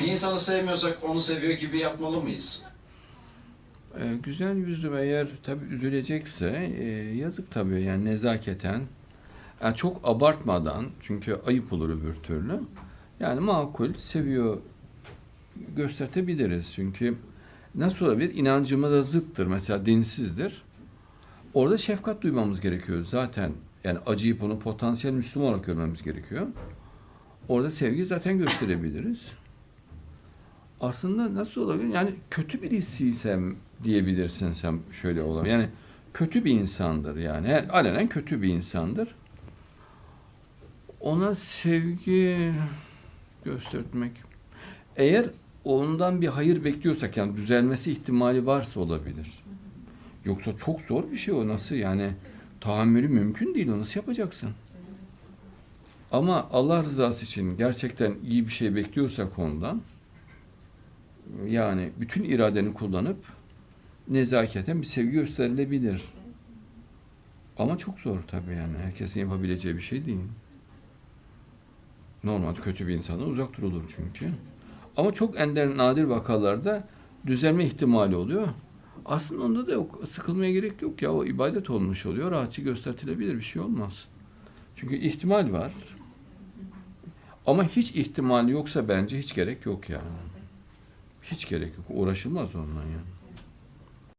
Bir insanı sevmiyorsak onu seviyor gibi yapmalı mıyız? Ee, güzel yüzlüm eğer tabii üzülecekse e, yazık tabii yani nezaketen yani çok abartmadan çünkü ayıp olur öbür türlü. Yani makul seviyor göstertebiliriz çünkü nasıl olabilir inancımıza zıttır mesela dinsizdir. Orada şefkat duymamız gerekiyor zaten yani acıyıp onu potansiyel Müslüman olarak görmemiz gerekiyor. Orada sevgi zaten gösterebiliriz. Aslında nasıl olabilir? Yani kötü birisiysem diyebilirsin sen şöyle olabilir. Yani kötü bir insandır yani. Her, alenen kötü bir insandır. Ona sevgi göstermek. Eğer ondan bir hayır bekliyorsak yani düzelmesi ihtimali varsa olabilir. Yoksa çok zor bir şey o nasıl yani tahammülü mümkün değil o nasıl yapacaksın? Ama Allah rızası için gerçekten iyi bir şey bekliyorsak ondan yani bütün iradeni kullanıp nezaketen bir sevgi gösterilebilir. Ama çok zor tabii yani. Herkesin yapabileceği bir şey değil. Normalde kötü bir insandan uzak durulur çünkü. Ama çok ender nadir vakalarda düzelme ihtimali oluyor. Aslında onda da yok. Sıkılmaya gerek yok ya. O ibadet olmuş oluyor. Rahatça göstertilebilir. Bir şey olmaz. Çünkü ihtimal var. Ama hiç ihtimal yoksa bence hiç gerek yok yani. Hiç gerek yok. Uğraşılmaz onunla yani.